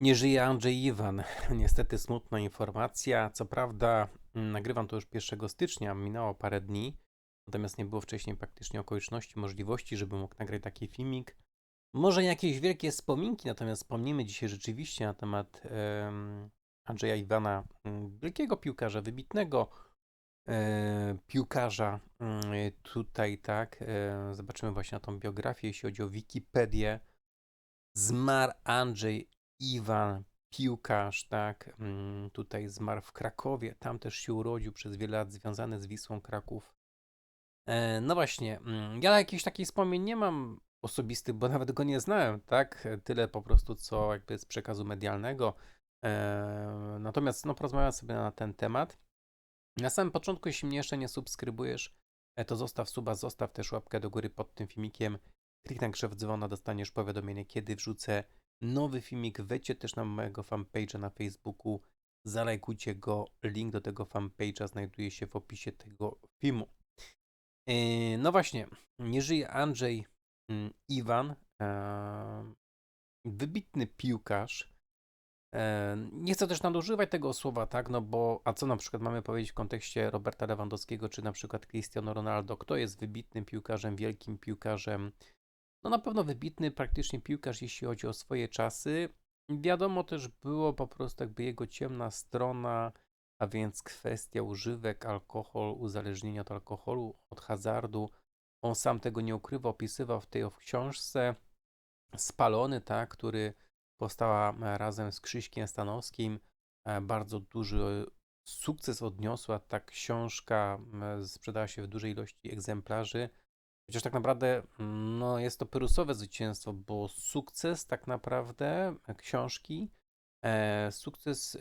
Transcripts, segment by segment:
Nie żyje Andrzej Iwan. Niestety smutna informacja. Co prawda, mm, nagrywam to już 1 stycznia, minęło parę dni, natomiast nie było wcześniej praktycznie okoliczności, możliwości, żeby mógł nagrać taki filmik. Może jakieś wielkie wspominki, natomiast wspomnimy dzisiaj rzeczywiście na temat em, Andrzeja Iwana, mm, wielkiego piłkarza, wybitnego e, piłkarza. Mm, Tutaj tak, e, zobaczymy właśnie na tą biografię, jeśli chodzi o Wikipedię. Zmarł Andrzej Iwan, piłkarz, tak, mm, tutaj zmarł w Krakowie, tam też się urodził, przez wiele lat związany z Wisłą Kraków. E, no właśnie, mm, ja jakichś takich wspomnień nie mam osobistych, bo nawet go nie znałem, tak, tyle po prostu, co jakby z przekazu medialnego. E, natomiast, no, porozmawiam sobie na ten temat. Na samym początku, jeśli mnie jeszcze nie subskrybujesz, e, to zostaw suba, zostaw też łapkę do góry pod tym filmikiem. Kliknij krzew dzwona, dostaniesz powiadomienie, kiedy wrzucę nowy filmik. Wejdźcie też na mojego fanpage'a na Facebooku, zalajkujcie go. Link do tego fanpage'a znajduje się w opisie tego filmu. Yy, No właśnie, nie żyje Andrzej mm, Iwan, e, wybitny piłkarz. E, Nie chcę też nadużywać tego słowa, tak, no bo a co na przykład mamy powiedzieć w kontekście Roberta Lewandowskiego, czy na przykład Cristiano Ronaldo, kto jest wybitnym piłkarzem, wielkim piłkarzem, no na pewno wybitny praktycznie piłkarz, jeśli chodzi o swoje czasy. Wiadomo też było po prostu jakby jego ciemna strona, a więc kwestia używek, alkohol, uzależnienia od alkoholu, od hazardu. On sam tego nie ukrywa, opisywał w tej książce Spalony, tak, który powstała e, razem z Krzyśkiem Stanowskim. E, Bardzo duży sukces odniosła ta książka, sprzedała się w dużej ilości egzemplarzy. Chociaż tak naprawdę no, jest to pyrusowe zwycięstwo, bo sukces tak naprawdę e, książki, e, sukces, e,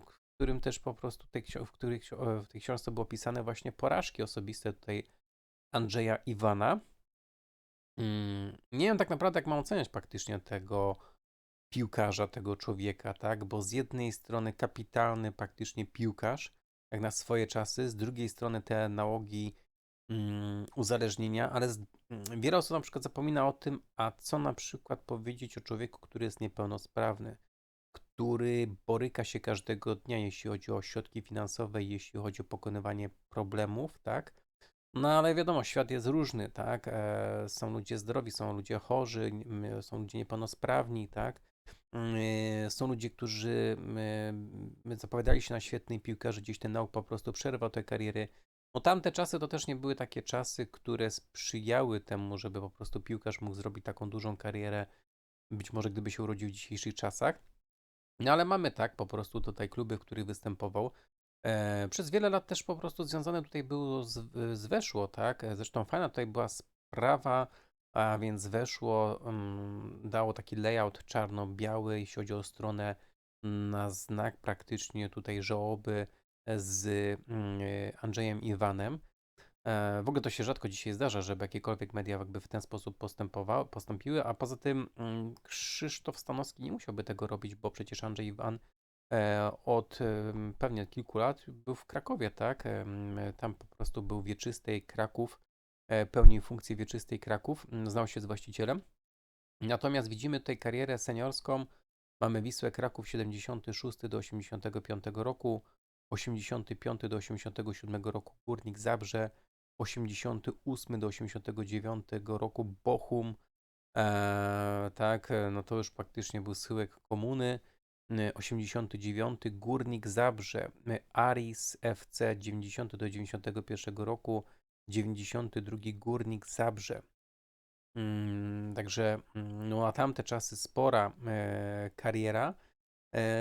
w którym też po prostu ksio- w, ksio- e, w tej książce było opisane właśnie porażki osobiste tutaj Andrzeja Iwana. Mm, nie wiem tak naprawdę, jak mam oceniać praktycznie tego piłkarza, tego człowieka, tak? Bo z jednej strony kapitalny praktycznie piłkarz, jak na swoje czasy, z drugiej strony te nałogi uzależnienia, ale mm, wiele osób na przykład zapomina o tym, a co na przykład powiedzieć o człowieku, który jest niepełnosprawny, który boryka się każdego dnia, jeśli chodzi o środki finansowe, jeśli chodzi o pokonywanie problemów, tak? No ale wiadomo, świat jest różny, tak? E, są ludzie zdrowi, są ludzie chorzy, są ludzie niepełnosprawni, tak? Mm, Są ludzie, którzy mm, zapowiadali się na świetnej piłkarze, gdzieś ten nauk po prostu przerwał te kariery. No tamte czasy to też nie były takie czasy, które sprzyjały temu, żeby po prostu piłkarz mógł zrobić taką dużą karierę, być może gdyby się urodził w dzisiejszych czasach. No ale mamy tak, po prostu tutaj kluby, w których występował. E, przez wiele lat też po prostu związane tutaj było z, z Weszło, tak? Zresztą fajna tutaj była sprawa, a więc Weszło mm, dało taki layout czarno-biały, jeśli chodzi o stronę na znak praktycznie tutaj żałoby z mm, e, Andrzejem Iwanem. E, W ogóle to się rzadko dzisiaj zdarza, żeby jakiekolwiek media jakby w ten sposób postępowały, postąpiły, a poza tym mm, Krzysztof Stanowski nie musiałby tego robić, bo przecież Andrzej Iwan e, od pewnie kilku lat był w Krakowie, tak? Tam po prostu był wieczystej Kraków, pełnił funkcję wieczystej Kraków, znał się z właścicielem. Natomiast widzimy tutaj karierę seniorską. Mamy Wisłę Kraków 76 do 85 roku, 85 do 87 roku Górnik Zabrze, 88 do 89 roku Bochum, e, tak, e, no to już praktycznie był schyłek komuny. E, 89 Górnik Zabrze, e, Aris FC 90 do 91 roku, 92 Górnik Zabrze. Mm, Także mm, no, na tamte czasy spora e, kariera, e,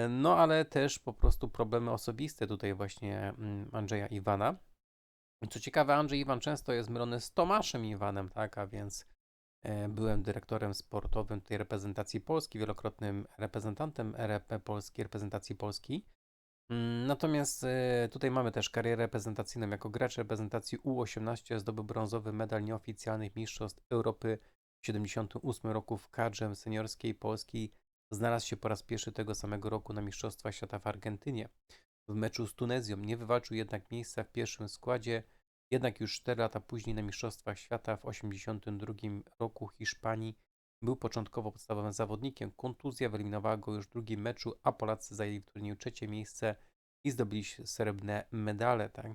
no ale też po prostu problemy osobiste tutaj właśnie mm, Andrzeja Iwana. Co ciekawe, Andrzej Iwan często jest mylony z Tomaszem Iwanem, tak, a więc e, byłem dyrektorem sportowym tej reprezentacji Polski, wielokrotnym reprezentantem RP Polski, reprezentacji Polski. Mm, Natomiast e, tutaj mamy też karierę reprezentacyjną. Jako gracz reprezentacji U18 zdobył brązowy medal nieoficjalnych Mistrzostw Europy w 78 roku w kadrze seniorskiej Polski. Znalazł się po raz pierwszy tego samego roku na Mistrzostwach Świata w Argentynie. W meczu z Tunezją nie wywalczył jednak miejsca w pierwszym składzie, jednak już 4 lata później na Mistrzostwach Świata w 82 roku Hiszpanii Był początkowo podstawowym zawodnikiem. Kontuzja wyeliminowała go już w drugim meczu, a Polacy zajęli w turnieju trzecie miejsce i zdobyli srebrne medale. Tak?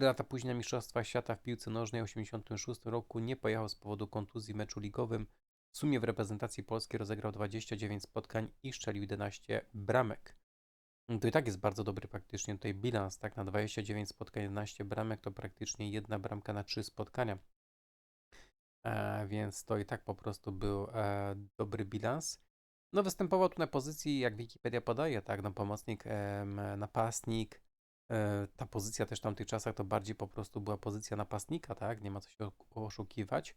Lata później na Mistrzostwa Świata w piłce nożnej w 1986 roku nie pojechał z powodu kontuzji w meczu ligowym. W sumie w reprezentacji Polski rozegrał 29 spotkań i strzelił 11 bramek. To i tak jest bardzo dobry praktycznie tutaj bilans, tak? Na 29 spotkań, 11 bramek to praktycznie jedna bramka na 3 spotkania. E, więc to i tak po prostu był e, dobry bilans. No występował tu na pozycji, jak Wikipedia podaje, tak? No pomocnik, e, napastnik. E, ta pozycja też w tamtych czasach to bardziej po prostu była pozycja napastnika, tak? Nie ma co się oszukiwać.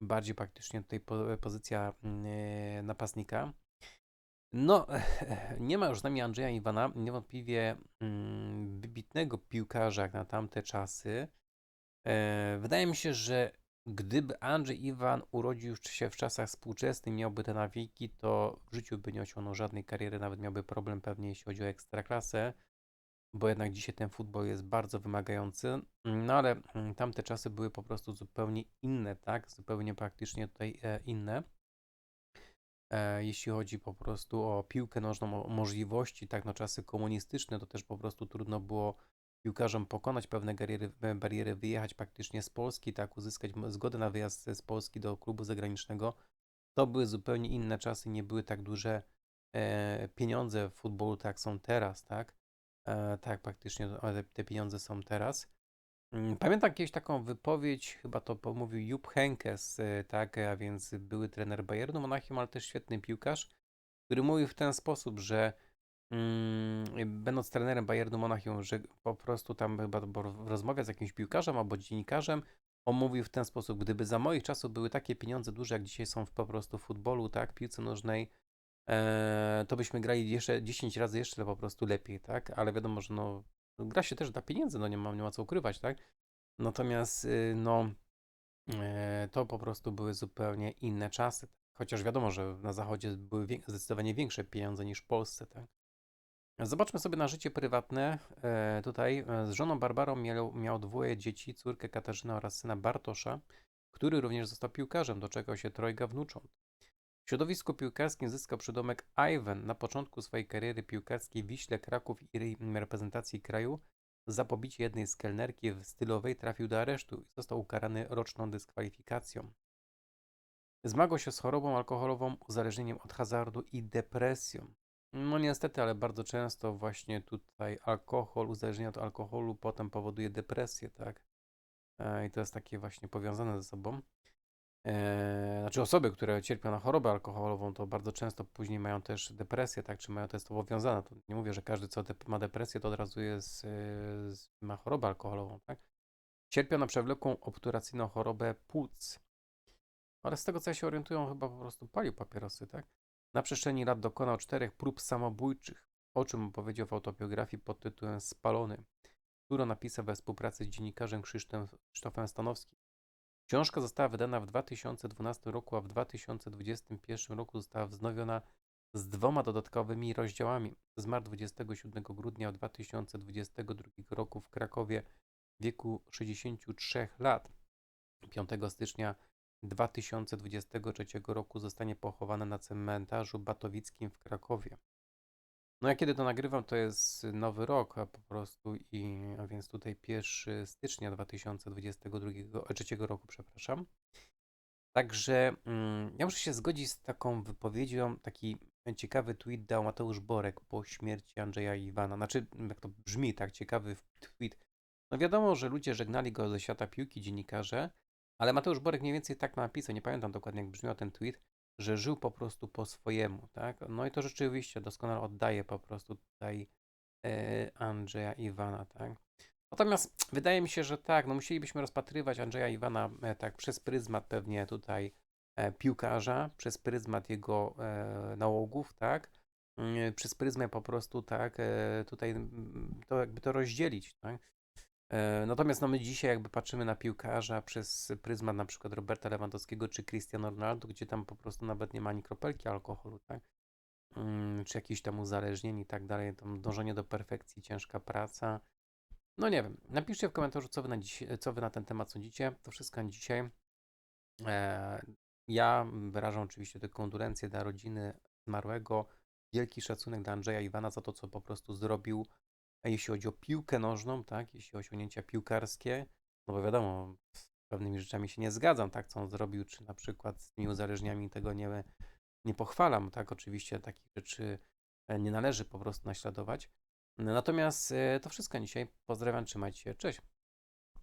Bardziej praktycznie tutaj po, pozycja mm, napastnika. No, nie ma już z nami Andrzeja Iwana, niewątpliwie mm, wybitnego piłkarza jak na tamte czasy. E, wydaje mi się, że gdyby Andrzej Iwan urodził się w czasach współczesnych, miałby te nawyki, to w życiu by nie osiągnął żadnej kariery, nawet miałby problem pewnie jeśli chodzi o ekstraklasę, bo jednak dzisiaj ten futbol jest bardzo wymagający. No ale mm, tamte czasy były po prostu zupełnie inne, tak? Zupełnie praktycznie tutaj e, inne. E, jeśli chodzi po prostu o piłkę nożną, o możliwości, tak, no czasy komunistyczne, to też po prostu trudno było piłkarzom pokonać pewne bariery, bariery wyjechać praktycznie z Polski, tak, uzyskać zgodę na wyjazd z Polski do klubu zagranicznego. To były zupełnie inne czasy, nie były tak duże e, pieniądze w futbolu, tak są teraz, tak. E, tak, praktycznie te pieniądze są teraz. Mm, pamiętam kiedyś taką wypowiedź, chyba to pomówił Jupp Heynckes, e, tak, a więc były trener Bayernu Monachium, ale też świetny piłkarz, który mówił w ten sposób, że mm, będąc trenerem Bayernu Monachium, że po prostu tam chyba rozmawia z jakimś piłkarzem albo dziennikarzem, on mówił w ten sposób, gdyby za moich czasów były takie pieniądze duże, jak dzisiaj są w, po prostu w futbolu, tak, piłce nożnej, e, to byśmy grali jeszcze 10 razy jeszcze po prostu lepiej, tak, ale wiadomo, że no, gra się też dla pieniędzy, no nie ma, nie ma co ukrywać, tak? Natomiast, y, no, e, to po prostu były zupełnie inne czasy. Chociaż wiadomo, że na zachodzie były zdecydowanie większe pieniądze niż w Polsce, tak? Zobaczmy sobie na życie prywatne. E, tutaj e, z żoną Barbarą miał, miał dwoje dzieci, córkę Katarzynę oraz syna Bartosza, który również został piłkarzem, doczekał się trojga wnucząt. W środowisku piłkarskim zyskał przydomek Ivan na początku swojej kariery piłkarskiej w Wiśle Kraków i reprezentacji kraju. Za pobicie jednej z kelnerki w stylowej trafił do aresztu i został ukarany roczną dyskwalifikacją. Zmagał się z chorobą alkoholową, uzależnieniem od hazardu i depresją. No niestety, ale bardzo często właśnie tutaj alkohol, uzależnienie od alkoholu potem powoduje depresję, tak? E, I to jest takie właśnie powiązane ze sobą. Eee, znaczy osoby, które cierpią na chorobę alkoholową, to bardzo często później mają też depresję, tak, czy mają to jest powiązane. To nie mówię, że każdy, co ma depresję, to od razu jest, z, ma chorobę alkoholową, tak. Cierpią na przewlekłą obturacyjną chorobę płuc. Ale z tego, co ja się orientują, chyba po prostu palił papierosy, tak. Na przestrzeni lat dokonał czterech prób samobójczych, o czym opowiedział w autobiografii pod tytułem Spalony, którą napisał we współpracy z dziennikarzem Krzysztofem Stanowskim. Książka została wydana w 2012 roku, a w 2021 roku została wznowiona z dwoma dodatkowymi rozdziałami. Zmarł 27 grudnia 2022 roku w Krakowie w wieku 63 lat. 5 stycznia 2023 roku zostanie pochowany na cmentarzu batowickim w Krakowie. No ja kiedy to nagrywam, to jest nowy rok, a po prostu i a więc tutaj 1 stycznia 2023 roku, przepraszam. Także mm, ja muszę się zgodzić z taką wypowiedzią, taki ciekawy tweet dał Mateusz Borek po śmierci Andrzeja Iwana. Znaczy, jak to brzmi, tak ciekawy tweet. No wiadomo, że ludzie żegnali go ze świata piłki, dziennikarze, ale Mateusz Borek mniej więcej tak napisał, nie pamiętam dokładnie jak brzmiał ten tweet, że żył po prostu po swojemu, tak? No i to rzeczywiście doskonale oddaje po prostu tutaj e, Andrzeja Iwana, tak? Natomiast wydaje mi się, że tak, no musielibyśmy rozpatrywać Andrzeja Iwana e, tak przez pryzmat pewnie tutaj e, piłkarza, przez pryzmat jego nałogów, tak? Mm, przez pryzmat po prostu tak, tutaj mm, to jakby to rozdzielić, tak? E, natomiast no my dzisiaj jakby patrzymy na piłkarza przez pryzmat na przykład Roberta Lewandowskiego czy Cristiano Ronaldo, gdzie tam po prostu nawet nie ma ani kropelki alkoholu, tak? Mm, czy jakieś tam uzależnienie i tak dalej, tam dążenie do perfekcji, ciężka praca. No nie wiem, napiszcie w komentarzu, co wy na, dziś, co wy na ten temat sądzicie. To wszystko na dzisiaj. E, Ja wyrażam oczywiście tylko kondolencje dla rodziny zmarłego. Wielki szacunek dla Andrzeja Iwana za to, co po prostu zrobił, a jeśli chodzi o piłkę nożną, tak, jeśli osiągnięcia piłkarskie, no bo wiadomo, z pewnymi rzeczami się nie zgadzam, tak, co on zrobił, czy na przykład z tymi uzależniami tego nie, nie pochwalam, tak, oczywiście takich rzeczy e, nie należy po prostu naśladować. Natomiast e, to wszystko dzisiaj. Pozdrawiam, trzymajcie się, cześć.